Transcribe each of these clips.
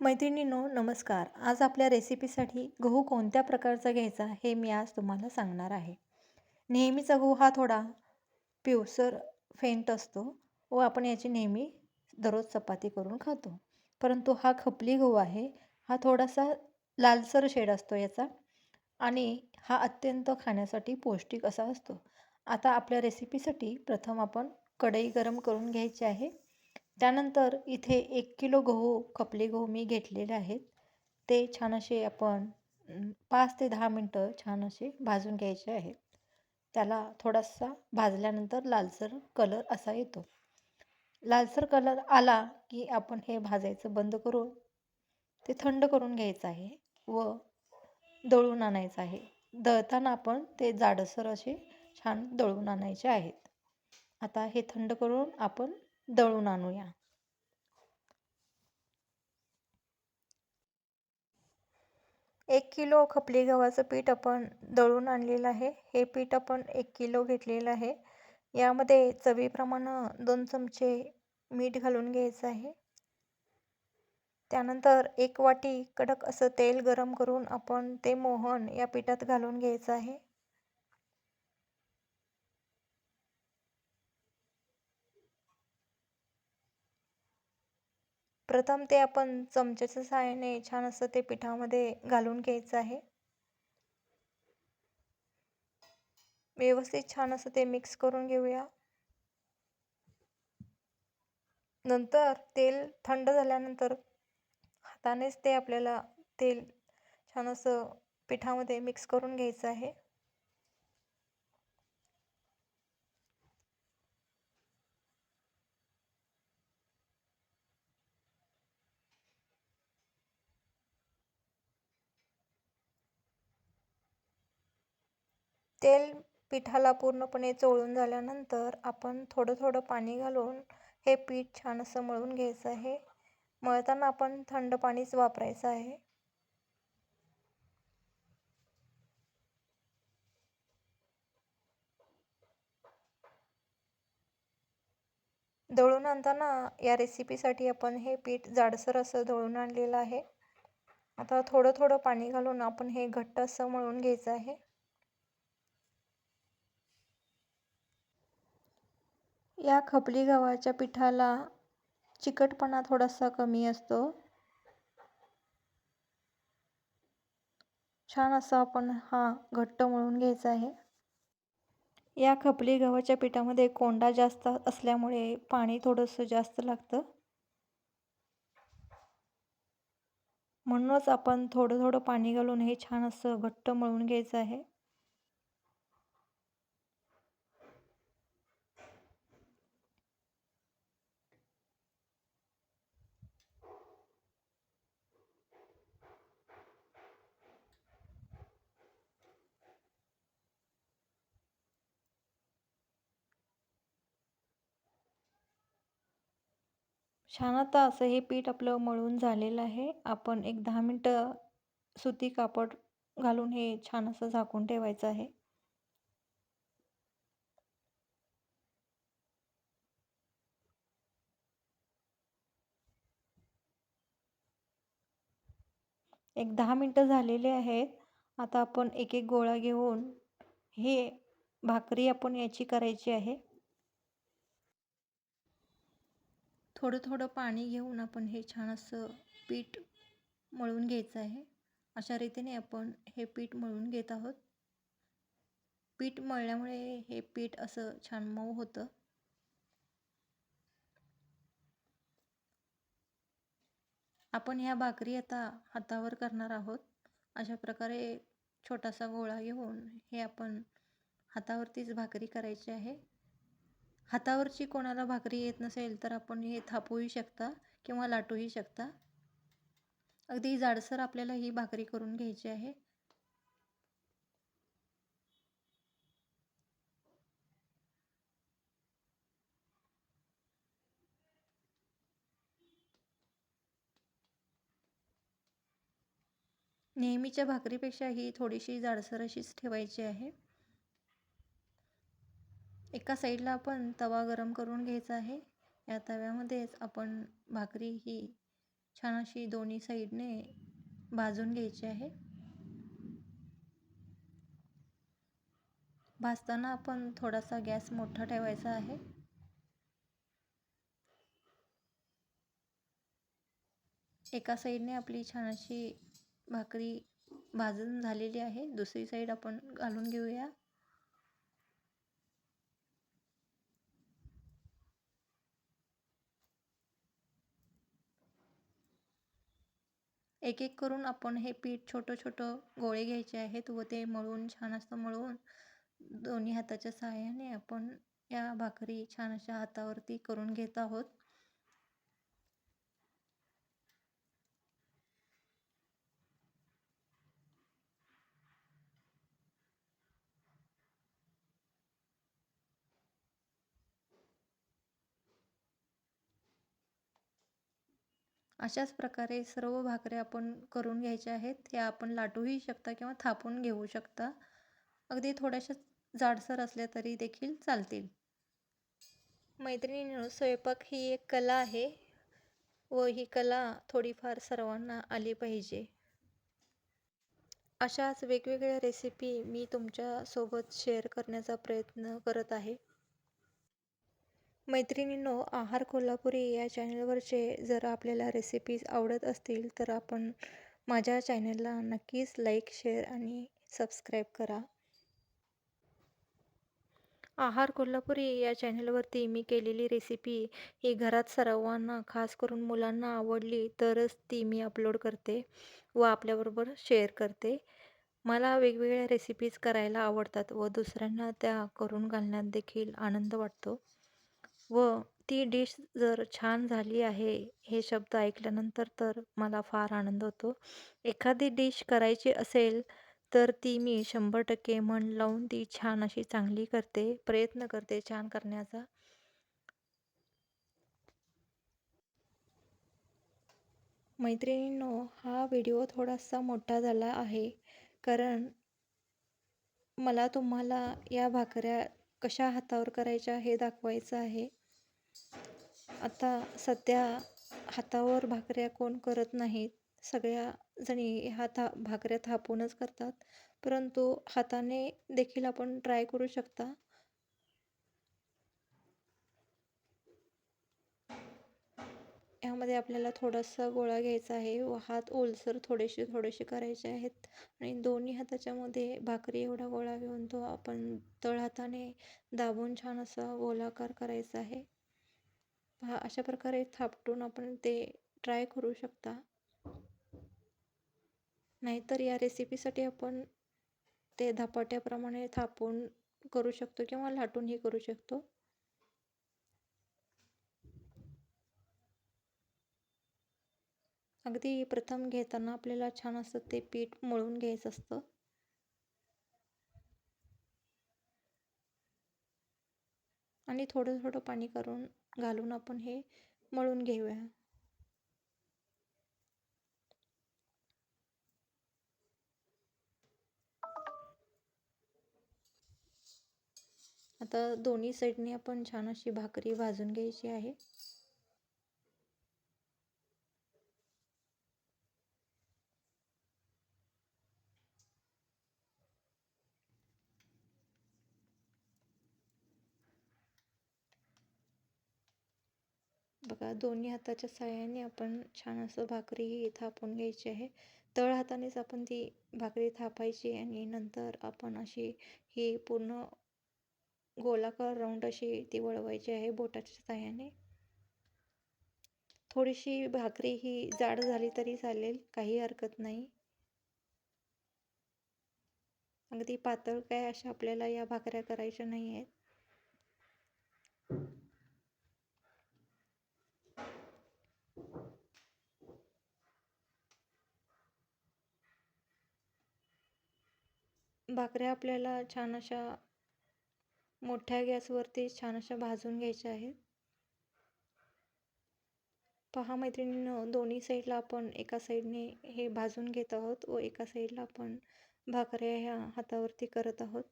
मैत्रिणींनो नमस्कार. आज आपल्या रेसिपीसाठी गहू कोणत्या प्रकारचा घ्यायचा हे मी आज तुम्हाला सांगणार आहे. नेहमीचा गहू हा थोडा पिवसर फेंट असतो व आपण याची नेहमी दररोज चपाती करून खातो. परंतु हा खपली गहू आहे हा थोडासा लालसर शेड असतो याचा आणि हा अत्यंत खाण्यासाठी पौष्टिक असा असतो. आता आपल्या रेसिपीसाठी प्रथम आपण कढई गरम करून घ्यायची आहे. त्यानंतर इथे एक किलो गहू खपली गहू मी घेतलेले आहेत. ते छान असे आपण पाच ते दहा मिनटं छान असे भाजून घ्यायचे आहेत. त्याला थोडासा भाजल्यानंतर लालसर कलर असा येतो. लालसर कलर आला की आपण हे भाजायचं बंद करून ते थंड करून घ्यायचं आहे व दळून आणायचं आहे. दळताना आपण ते जाडसर असे छान दळून आणायचे आहेत. आता हे थंड करून आपण दळून आणूया. एक किलो खपली गव्हाचं पीठ आपण दळून आणलेलं आहे. हे पीठ आपण एक किलो घेतलेलं आहे. यामध्ये चवीप्रमाणे दोन चमचे मीठ घालून घ्यायचं आहे. त्यानंतर एक वाटी कडक असं तेल गरम करून आपण ते मोहन या पिठात घालून घ्यायचं आहे. प्रथम ते आपण चमच्याच्या सहाय्याने छान असं ते पिठामध्ये घालून घ्यायचं आहे. व्यवस्थित छान असं ते मिक्स करून घेऊया. नंतर तेल थंड झाल्यानंतर हातानेच ते आपल्याला तेल छान असं पिठामध्ये मिक्स करून घ्यायचं आहे. तेल पिठाला पूर्णपणे चोळून झाल्यानंतर आपण थोडं थोडं पाणी घालून हे पीठ छान असं मळून घ्यायचं आहे. मळताना आपण थंड पाणीच वापरायचं आहे. दळून आणताना या रेसिपीसाठी आपण हे पीठ जाडसर असं दळून आणलेलं आहे. आता थोडं थोडं पाणी घालून आपण हे घट्ट असं मळून घ्यायचं आहे. या खपली गव्हाच्या पिठाला चिकटपणा थोडासा कमी असतो. छान असा आपण हा घट्ट मळून घ्यायचा आहे. या खपली गव्हाच्या पिठामध्ये कोंडा जास्त असल्यामुळे पाणी थोडंसं जास्त लागतं. म्हणूनच आपण थोडं थोडं पाणी घालून हे छान असं घट्ट मळून घ्यायचं आहे. छान आता असं हे पीठ आपलं मळून झालेलं आहे. आपण एक दहा मिनटं सुती कापड घालून हे छान असं झाकून ठेवायचं आहे. एक दहा मिनटं झालेले आहेत. आता आपण एक एक गोळा घेऊन हे भाकरी आपण याची करायची आहे. थोडं थोडं पाणी घेऊन आपण हे छान असं पीठ मळून घ्यायचं आहे. अशा रीतीने आपण हे पीठ मळून घेत आहोत. पीठ मळल्यामुळे हे पीठ असं छान मऊ होतं. आपण ह्या भाकरी आता हातावर करणार आहोत. अशा प्रकारे छोटासा गोळा घेऊन हे आपण हातावरतीच भाकरी करायची आहे. हातावरची कोणाला भाकरी येत नसेल तर आपण हे थापूही शकता किंवा लाटूही शकता. अगदी जाडसर आपल्याला ही भाकरी करून घ्यायची आहे. नेहमीच्या भाकरीपेक्षा ही थोडीशी जाडसर अशीच ठेवायची आहे. एका साईडला आपण तवा गरम करून घ्यायचा आहे. या तव्यामध्येच आपण भाकरी ही छान अशी दोन्ही साईडने भाजून घ्यायची आहे. भाजताना आपण थोडासा गॅस मोठा ठेवायचा आहे. एका साईडने आपली छान अशी भाकरी भाजून झालेली आहे. दुसरी साईड आपण घालून घेऊया. एक एक करून आपण हे पीठ छोटं छोटं गोळे घ्यायचे आहेत व ते मळून छान असं मळून दोन्ही हाताच्या सहाय्याने आपण या भाकरी छान अशा हातावरती करून घेत आहोत. अशाच प्रकारे सर्व भाकऱ्या आपण करून घ्यायच्या आहेत. या आपण लाटूही शकता किंवा थापून घेऊ शकता. अगदी थोड्याशा जाडसर असल्या तरी देखील चालतील. मैत्रिणींनो स्वयंपाक ही एक कला आहे व ही कला थोडीफार सर्वांना आली पाहिजे. अशाच वेगवेगळ्या रेसिपी मी तुमच्यासोबत शेअर करण्याचा प्रयत्न करत आहे. मैत्रिणींनो आहार कोल्हापुरी या चॅनलवरचे जर आपल्याला रेसिपीज आवडत असतील तर आपण माझ्या चॅनलला नक्कीच लाईक शेअर आणि सबस्क्राईब करा. आहार कोल्हापुरी या चॅनलवरती मी केलेली रेसिपी ही घरात सर्वांना खास करून मुलांना आवडली तरच ती मी अपलोड करते व आपल्याबरोबर शेअर करते. मला वेगवेगळ्या रेसिपीज करायला आवडतात व दुसऱ्यांना त्या करून घालण्यात देखील आनंद वाटतो. व ती डिश जर छान झाली आहे हे शब्द ऐकल्यानंतर तर मला फार आनंद होतो. एखादी डिश करायची असेल तर ती मी शंभर टक्के मन लावून ती छान अशी चांगली करते प्रयत्न करते छान करण्याचा. मैत्रिणींनो हा व्हिडिओ थोडासा मोठा झाला आहे कारण मला तुम्हाला या भाकऱ्या कशा हातावर करायच्या हे दाखवायचं आहे. आता सध्या हातावर भाकऱ्या कोण करत नाहीत. सगळ्या जणी हाता भाकऱ्या थापूनच करतात. परंतु हाताने देखील आपण ट्राय करू शकता. यामध्ये आपल्याला थोडासा गोळा घ्यायचा आहे व हात ओलसर थोडेसे थोडेसे करायचे आहेत. आणि दोन्ही हाताच्यामध्ये भाकरी एवढा गोळा घेऊन तो आपण तळ हाताने दाबून छान असा गोलाकार करायचा आहे. पहा अशा प्रकारे थापटून आपण ते ट्राय करू शकता. नाहीतर या रेसिपीसाठी आपण ते धपाट्याप्रमाणे थापून करू शकतो किंवा लाटूनही करू शकतो. अगदी प्रथम घेताना आपल्याला छान असं ते पीठ मळून घ्यायचं असतं. आणि थोडं थोडं पाणी करून घालून आपण हे मळून घेऊया. आता दोन्ही साईडने आपण छान अशी भाकरी भाजून घ्यायची आहे. बघा दोन्ही हाताच्या साह्याने आपण छान असं भाकरी थापून घ्यायची आहे. तळ हातानेच आपण ती भाकरी थापायची आणि नंतर आपण अशी ही पूर्ण गोलाकार राऊंड अशी ती वळवायची आहे बोटाच्या साह्याने. थोडीशी भाकरी ही जाड झाली तरी चालेल काही हरकत नाही. अगदी पातळ काय अशा आपल्याला या भाकऱ्या करायच्या नाही आहेत भाकऱ्या आपल्याला छान अशा मोठ्या गॅसवरती छान अशा भाजून घ्यायच्या आहेत. पहा मैत्रिणीनं दोन्ही साईडला आपण एका साईडने हे भाजून घेत आहोत व एका साईडला आपण भाकऱ्या ह्या हातावरती करत आहोत.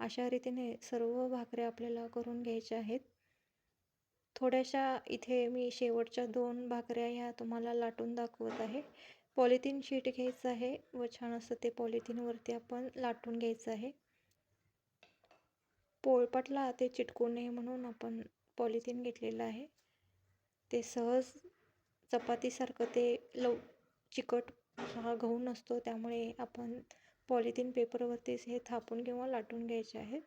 अशा रीतीने सर्व भाकऱ्या आपल्याला करून घ्यायच्या आहेत. थोड्याशा इथे मी शेवटच्या दोन भाकऱ्या ह्या तुम्हाला लाटून दाखवत आहे. पॉलिथिन शीट घ्यायचं आहे व छान असं ते पॉलिथिनवरती आपण लाटून घ्यायचं आहे. पोळपाटला ते चिटकू नये म्हणून आपण पॉलिथिन घेतलेलं आहे. ते सहज चपातीसारखं ते लव चिकट हा गहू नसतो त्यामुळे आपण पॉलिथिन पेपरवरतीच हे थापून किंवा लाटून घ्यायचे आहे.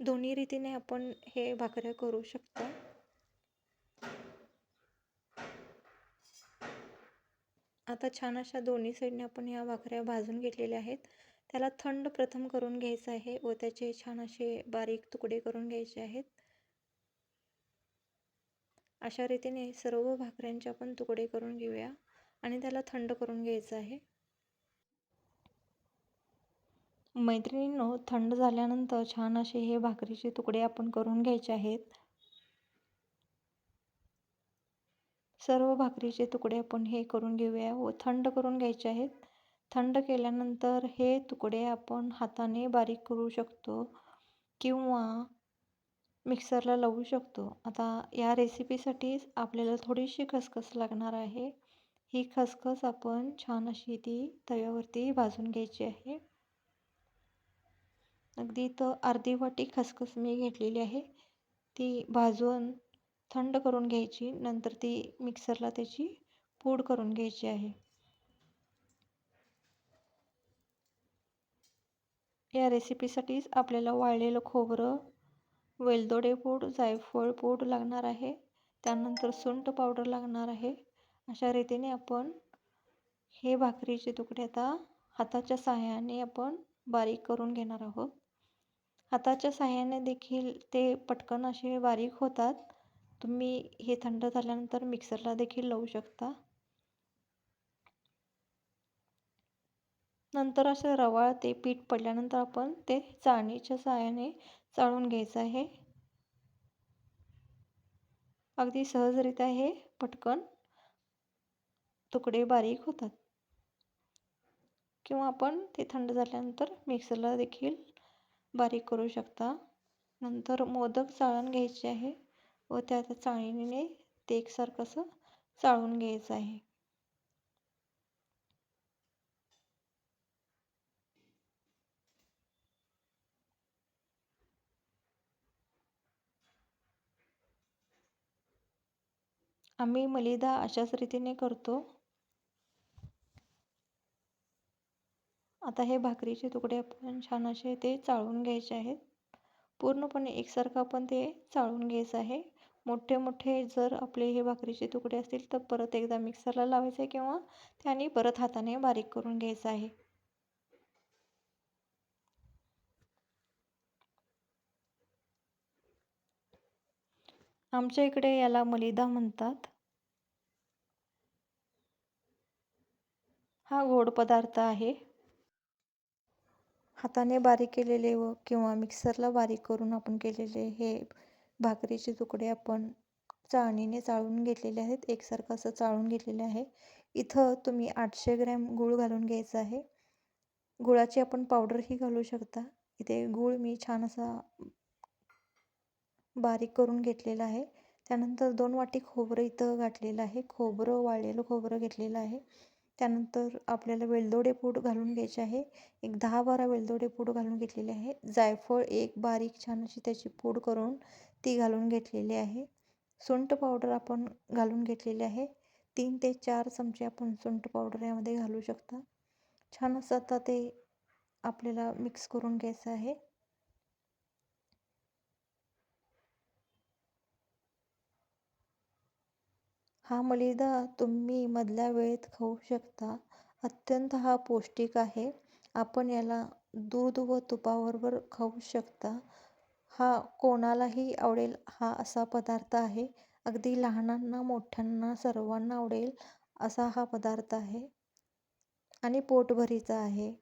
दोन्ही रीतीने आपण हे भाकऱ्या करू शकता. आता छान अशा दोन्ही साईडने आपण ह्या भाकऱ्या भाजून घेतलेल्या आहेत. त्याला थंड प्रथम करून घ्यायचं आहे व त्याचे छान असे बारीक तुकडे करून घ्यायचे आहेत. अशा रीतीने सर्व भाकऱ्यांचे आपण तुकडे करून घेऊया आणि त्याला थंड करून घ्यायचं आहे. मैत्रिणींनो थंड झाल्यानंतर छान असे हे भाकरीचे तुकडे आपण करून घ्यायचे आहेत. सर्व भाकरीचे तुकडे आपण हे करून घेऊया. व थंड करून घ्यायचे आहेत. थंड केल्यानंतर हे तुकडे आपण हाताने बारीक करू शकतो किंवा मिक्सरला लावू शकतो. आता या रेसिपीसाठी आपल्याला थोडीशी खसखस लागणार आहे. ही खसखस आपण छान अशी ती तव्यावरती भाजून घ्यायची आहे. अगदी तर अर्धी वाटी खसखस मी घेतलेली आहे. ती भाजून थंड करून घ्यायची नंतर ती मिक्सरला त्याची पूड करून घ्यायची आहे. या रेसिपीसाठीच आपल्याला वाळलेलं खोबरं वेलदोडे पूड जायफळ पूड लागणार आहे. त्यानंतर सुंठ पावडर लागणार आहे. अशा रीतीने आपण हे भाकरीचे तुकडे आता हाताच्या सहाय्याने आपण बारीक करून घेणार आहोत. हाताच्या सहाय्याने देखील ते पटकन असे बारीक होतात. तुम्ही हे थंड झाल्यानंतर मिक्सरला देखील लावू शकता. नंतर असं रवाळ ते पीठ पडल्यानंतर आपण ते चाळणीच्या सहाय्याने चाळून घ्यायचं आहे. अगदी सहजरित्या हे पटकन तुकडे बारीक होतात. किंवा आपण ते थंड झाल्यानंतर मिक्सरला देखील बारीक करू शकता. नंतर मोदक चाळण घ्यायचे आहे. व त्या चाळणीने ते एकसारखं असं चाळून घ्यायचं आहे. आम्ही मलिदा अशाच रीतीने करतो. आता हे भाकरीचे तुकडे आपण छान असे ते चाळून घ्यायचे आहेत. पूर्णपणे एकसारखं आपण ते चाळून घ्यायचं आहे. मोठे मोठे जर आपले हे भाकरीचे तुकडे असतील तर परत एकदा मिक्सरला लावायचं आहे किंवा त्याने परत हाताने बारीक करून घ्यायचं आहे. आमच्या इकडे याला मलिदा म्हणतात. हा गोड पदार्थ आहे. हाताने बारीक केलेले व किंवा मिक्सरला बारीक करून आपण केलेले हे भाकरीचे तुकडे आपण चाळणीने चाळून घेतलेले आहेत. एकसारखं असं चाळून घेतलेले आहे. इथं तुम्ही आठशे ग्रॅम गूळ घालून घ्यायचं आहे. गुळाची आपण पावडरही घालू शकता. इथे गूळ मी छान असा बारीक करून घेतलेला आहे. त्यानंतर दोन वाटी खोबरं इथं घातलेलं आहे. खोबरं वाळलेलं खोबरं घेतलेलं आहे. त्यानंतर आपल्याला वेलदोडे पूड घालून घ्यायचे आहे. एक दहा बारा वेलदोडे पूड घालून घेतलेले आहे. जायफळ एक बारीक छान अशी त्याची पूड करून ती घालून घेतलेली आहे. सुंठ पावडर आपण घालून घेतलेली आहे. तीन ते चार चमचे आपण सुंठ पावडर यामध्ये घालू शकता. छान असं आता ते आपल्याला मिक्स करून घ्यायचं आहे. हा मलिदा तुम्ही मधल्या वेळेत खाऊ शकता. अत्यंत हा पौष्टिक आहे. आपण याला दूध व तुपाबरोबर खाऊ शकता. हा कोणालाही आवडेल हा असा पदार्थ आहे. अगदी लहानांना मोठ्यांना सर्वांना आवडेल असा हा पदार्थ आहे. आणि पोटभरीचा आहे.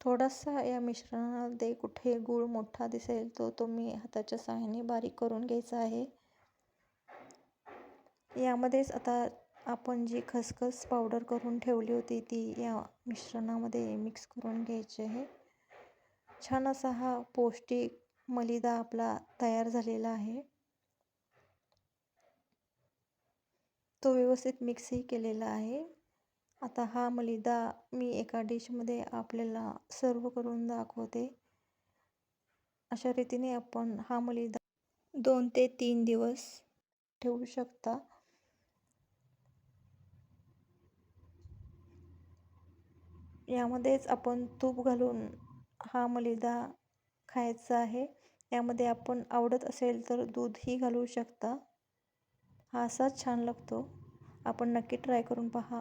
थोडासा या मिश्रणामध्ये कुठे गूळ मोठा दिसेल तो तुम्ही हाताच्या सहाय्याने बारीक करून घ्यायचा आहे. यामध्येच आता आपण जी खसखस पावडर करून ठेवली होती ती या मिश्रणामध्ये मिक्स करून घ्यायची आहे. छान असा हा पौष्टिक मलिदा आपला तयार झालेला आहे. तो व्यवस्थित मिक्सही केलेला आहे. आता हा मलिदा मी एका डिशमध्ये आपल्याला सर्व करून दाखवते. अशा रीतीने आपण हा मलिदा दोन ते तीन दिवस ठेवू शकता. यामध्येच आपण तूप घालून हा मलिदा खायचा आहे. यामध्ये आपण आवडत असेल तर दूधही घालू शकता. हा असाच छान लागतो. आपण नक्की ट्राय करून पहा.